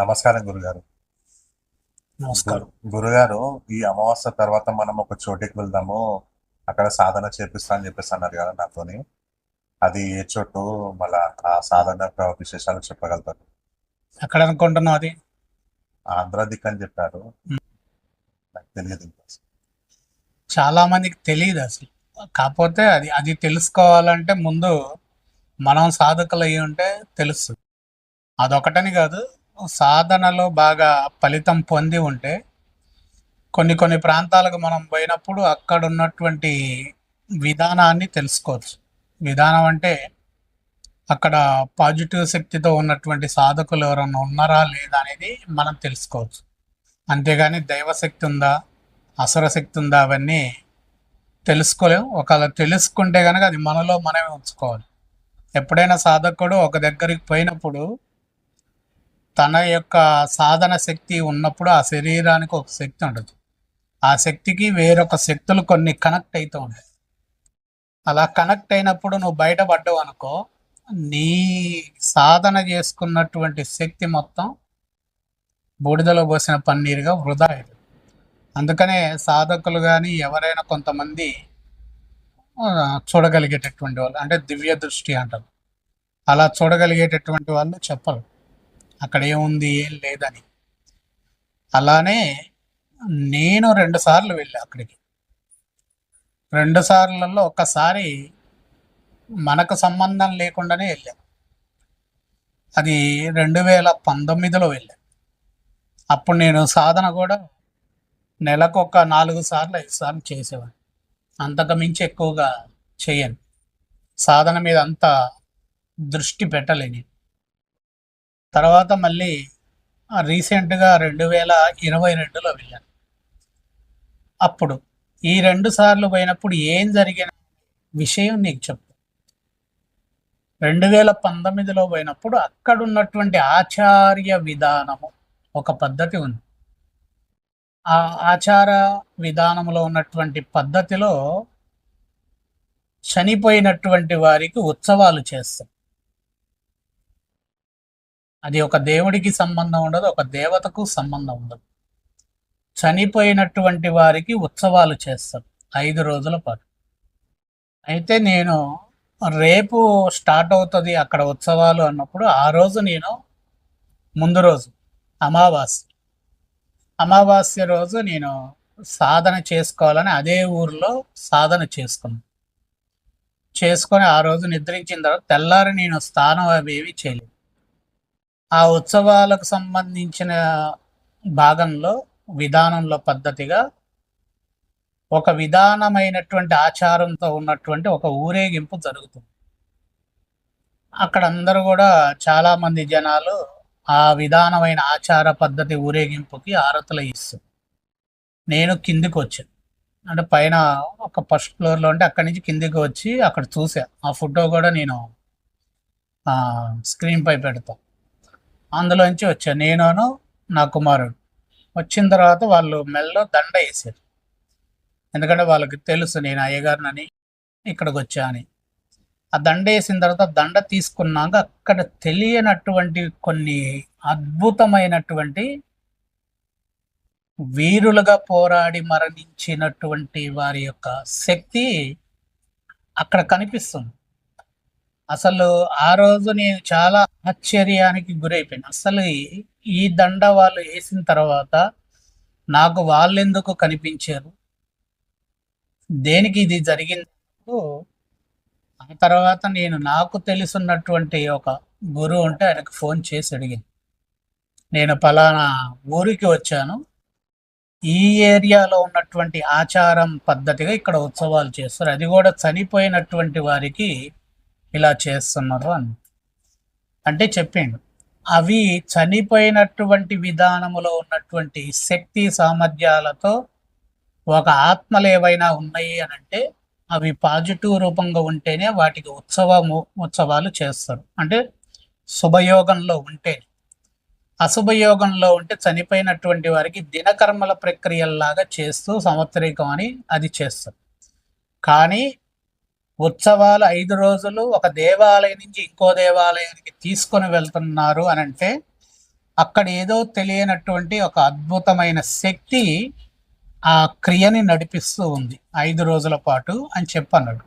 నమస్కారం గురుగారు. నమస్కారం. గురుగారు ఈ అమావాస్య తర్వాత మనం ఒక చోటికి వెళ్దాము. అక్కడ సాధన చేపిస్తా అని చెప్పేసి అన్నారు కదా నాతోని. అది ఏ చోటు మళ్ళా ఆ సాధన విశేషాలు చెప్పగలుగుతారు? ఎక్కడ అనుకుంటున్నావు అది? ఆంధ్ర దిక్కు అని చెప్పారు. నాకు తెలియదు ఇంకా చాలా మందికి తెలియదు అసలు. కాకపోతే అది అది తెలుసుకోవాలంటే ముందు మనం సాధకులు అయ్యి ఉంటే తెలుస్తుంది. అదొకటని కాదు సాధనలో బాగా ఫలితం పొంది ఉంటే కొన్ని కొన్ని ప్రాంతాలకు మనం పోయినప్పుడు అక్కడ ఉన్నటువంటి విధానాన్ని తెలుసుకోవచ్చు. విధానం అంటే అక్కడ పాజిటివ్ శక్తితో ఉన్నటువంటి సాధకులు ఎవరన్నా ఉన్నారా లేదా అనేది మనం తెలుసుకోవచ్చు. అంతేగాని దైవశక్తి ఉందా అసుర శక్తి ఉందా అవన్నీ తెలుసుకోలేం. ఒకవేళ తెలుసుకుంటే కనుక అది మనలో మనమే ఉంచుకోవాలి. ఎప్పుడైనా సాధకుడు ఒక దగ్గరికి పోయినప్పుడు తన యొక్క సాధన శక్తి ఉన్నప్పుడు ఆ శరీరానికి ఒక శక్తి ఉండదు. ఆ శక్తికి వేరొక శక్తులు కొన్ని కనెక్ట్ అవుతూ ఉంటాయి. అలా కనెక్ట్ అయినప్పుడు నువ్వు బయటపడ్డావు అనుకో నీ సాధన చేసుకున్నటువంటి శక్తి మొత్తం బూడిదలో పోసిన పన్నీరుగా వృధా అయింది అందుకనే సాధకులు కానీ ఎవరైనా కొంతమంది చూడగలిగేటటువంటి వాళ్ళు అంటే దివ్య దృష్టి అంటారు. అలా చూడగలిగేటటువంటి వాళ్ళు చెప్పరు. అక్కడ ఏముంది ఏం లేదని. అలానే నేను రెండు సార్లు వెళ్ళా అక్కడికి. రెండు సార్లలో ఒక్కసారి మనకు సంబంధం లేకుండానే వెళ్ళాం. అది రెండు వేల పంతొమ్మిదిలో వెళ్ళాం. అప్పుడు నేను సాధన కూడా నెలకు ఒక నాలుగు సార్లు ఐదు సార్లు చేసేవాడిని. అంతకు మించి ఎక్కువగా చేయను. సాధన మీద అంత దృష్టి పెట్టలేని తర్వాత మళ్ళీ రీసెంట్గా రెండు వేల ఇరవై రెండులో వెళ్ళాను. అప్పుడు ఈ రెండు సార్లు పోయినప్పుడు ఏం జరిగిన విషయం నీకు చెప్తా రెండు వేల పంతొమ్మిదిలో పోయినప్పుడు అక్కడ ఉన్నటువంటి ఆచార్య విధానము ఒక పద్ధతి ఉంది. ఆ ఆచార విధానంలో ఉన్నటువంటి పద్ధతిలో చనిపోయినటువంటి వారికి ఉత్సవాలు చేస్తాం. అది ఒక దేవుడికి సంబంధం ఉండదు ఒక దేవతకు సంబంధం ఉండదు. చనిపోయినటువంటి వారికి ఉత్సవాలు చేస్తాం ఐదు రోజుల పాటు. అయితే నేను రేపు స్టార్ట్ అవుతుంది అక్కడ ఉత్సవాలు అన్నప్పుడు ఆ రోజు నేను ముందు రోజు అమావాస్య. అమావాస్య రోజు నేను సాధన చేసుకోవాలని అదే ఊర్లో సాధన చేసుకున్నాను చేసుకొని ఆ రోజు నిద్రించిన తర్వాత తెల్లారి నేను స్నానం అవి ఏమీ చేయలేదు. ఆ ఉత్సవాలకు సంబంధించిన భాగంలో విధానంలో పద్ధతిగా ఒక విధానమైనటువంటి ఆచారంతో ఉన్నటువంటి ఒక ఊరేగింపు జరుగుతుంది. అక్కడ అందరూ కూడా చాలామంది జనాలు ఆ విధానమైన ఆచార పద్ధతి ఊరేగింపుకి ఆరతులు ఇస్తారు నేను కిందికి వచ్చాను. అంటే పైన ఒక ఫస్ట్ ఫ్లోర్లో ఉంటే అక్కడి నుంచి కిందికి వచ్చి అక్కడ చూసా ఆ ఫోటో కూడా నేను స్క్రీన్ పై అందులోంచి వచ్చా నేను నా కుమారుడు. వచ్చిన తర్వాత వాళ్ళు మెల్లో దండ వేసారు ఎందుకంటే వాళ్ళకి తెలుసు నేను అయ్యగారినని ఇక్కడికి వచ్చా అని. ఆ దండ వేసిన తర్వాత దండ తీసుకున్నాక అక్కడ తెలియనటువంటి కొన్ని అద్భుతమైనటువంటి వీరులుగా పోరాడి మరణించినటువంటి వారి యొక్క శక్తి అక్కడ కనిపిస్తుంది. అసలు ఆ రోజు నేను చాలా ఆశ్చర్యానికి గురైపోయాను. అసలు ఈ- ఈ దండ వాళ్ళు వేసిన తర్వాత నాకు వాళ్ళెందుకు కనిపించారు? దేనికి ఇది జరిగింది? ఆ తర్వాత నేను నాకు తెలుసున్నటువంటి ఒక గురువు ఉంటే ఆయనకు ఫోన్ చేసి అడిగింది నేను పలానా ఊరికి వచ్చాను. ఈ ఏరియాలో ఉన్నటువంటి ఆచారం పద్ధతిగా ఇక్కడ ఉత్సవాలు చేస్తారు. అది కూడా చనిపోయినటువంటి వారికి ఇలా చేస్తున్నారు అని. అంటే చెప్పిండు అవి చనిపోయినటువంటి విధానములో ఉన్నటువంటి శక్తి సామర్థ్యాలతో ఒక ఆత్మలు ఏవైనా ఉన్నాయి అని అంటే అవి పాజిటివ్ రూపంగా ఉంటేనే వాటికి ఉత్సవము ఉత్సవాలు చేస్తారు. అంటే శుభయోగంలో ఉంటే అశుభయోగంలో ఉంటే చనిపోయినటువంటి వారికి దినకర్మల ప్రక్రియల్లాగా చేస్తూ సంవత్సరికం అని అది చేస్తారు. కానీ ఉత్సవాలు ఐదు రోజులు ఒక దేవాలయం నుంచి ఇంకో దేవాలయానికి తీసుకొని వెళ్తున్నారు అని అంటే అక్కడ ఏదో తెలియనటువంటి ఒక అద్భుతమైన శక్తి ఆ క్రియని నడిపిస్తూ ఉంది ఐదు రోజుల పాటు అని చెప్పన్నాడు.